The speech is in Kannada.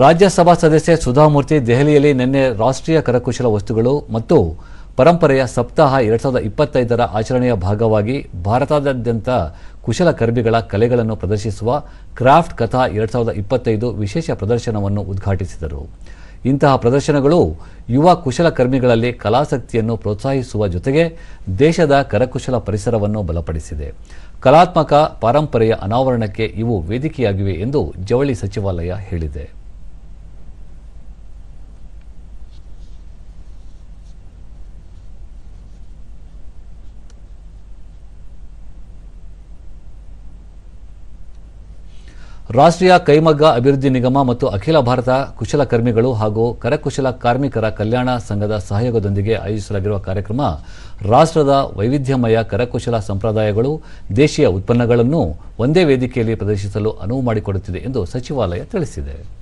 ರಾಜ್ಯಸಭಾ ಸದಸ್ಯೆ ಸುಧಾಮೂರ್ತಿ ದೆಹಲಿಯಲ್ಲಿ ನಿನ್ನೆ ರಾಷ್ಟ್ರೀಯ ಕರಕುಶಲ ವಸ್ತುಗಳು ಮತ್ತು ಪರಂಪರೆಯ ಸಪ್ತಾಹ ಎರಡ್ ಸಾವಿರದ ಇಪ್ಪತ್ತೈದರ ಆಚರಣೆಯ ಭಾಗವಾಗಿ ಭಾರತದಾದ್ಯಂತ ಕುಶಲಕರ್ಮಿಗಳ ಕಲೆಗಳನ್ನು ಪ್ರದರ್ಶಿಸುವ ಕ್ರಾಫ್ಟ್ ಕಥಾ ಎರಡ್ ಸಾವಿರದ ಇಪ್ಪತ್ತೈದು ವಿಶೇಷ ಪ್ರದರ್ಶನವನ್ನು ಉದ್ಘಾಟಿಸಿದರು. ಇಂತಹ ಪ್ರದರ್ಶನಗಳು ಯುವ ಕುಶಲಕರ್ಮಿಗಳಲ್ಲಿ ಕಲಾಸಕ್ತಿಯನ್ನು ಪ್ರೋತ್ಸಾಹಿಸುವ ಜೊತೆಗೆ ದೇಶದ ಕರಕುಶಲ ಪರಿಸರವನ್ನು ಬಲಪಡಿಸಿದೆ. ಕಲಾತ್ಮಕ ಪಾರಂಪರೆಯ ಅನಾವರಣಕ್ಕೆ ಇವು ವೇದಿಕೆಯಾಗಿವೆ ಎಂದು ಜವಳಿ ಸಚಿವಾಲಯ ಹೇಳಿದೆ. ರಾಷ್ಟ್ರೀಯ ಕೈಮಗ್ಗ ಅಭಿವೃದ್ಧಿ ನಿಗಮ ಮತ್ತು ಅಖಿಲ ಭಾರತ ಕುಶಲಕರ್ಮಿಗಳು ಹಾಗೂ ಕರಕುಶಲ ಕಾರ್ಮಿಕರ ಕಲ್ಯಾಣ ಸಂಘದ ಸಹಯೋಗದೊಂದಿಗೆ ಆಯೋಜಿಸಲಾಗಿರುವ ಕಾರ್ಯಕ್ರಮ, ರಾಷ್ಟ್ರದ ವೈವಿಧ್ಯಮಯ ಕರಕುಶಲ ಸಂಪ್ರದಾಯಗಳು, ದೇಶೀಯ ಉತ್ಪನ್ನಗಳನ್ನು ಒಂದೇ ವೇದಿಕೆಯಲ್ಲಿ ಪ್ರದರ್ಶಿಸಲು ಅನುವು ಮಾಡಿಕೊಡುತ್ತಿದೆ ಎಂದು ಸಚಿವಾಲಯ ತಿಳಿಸಿದೆ.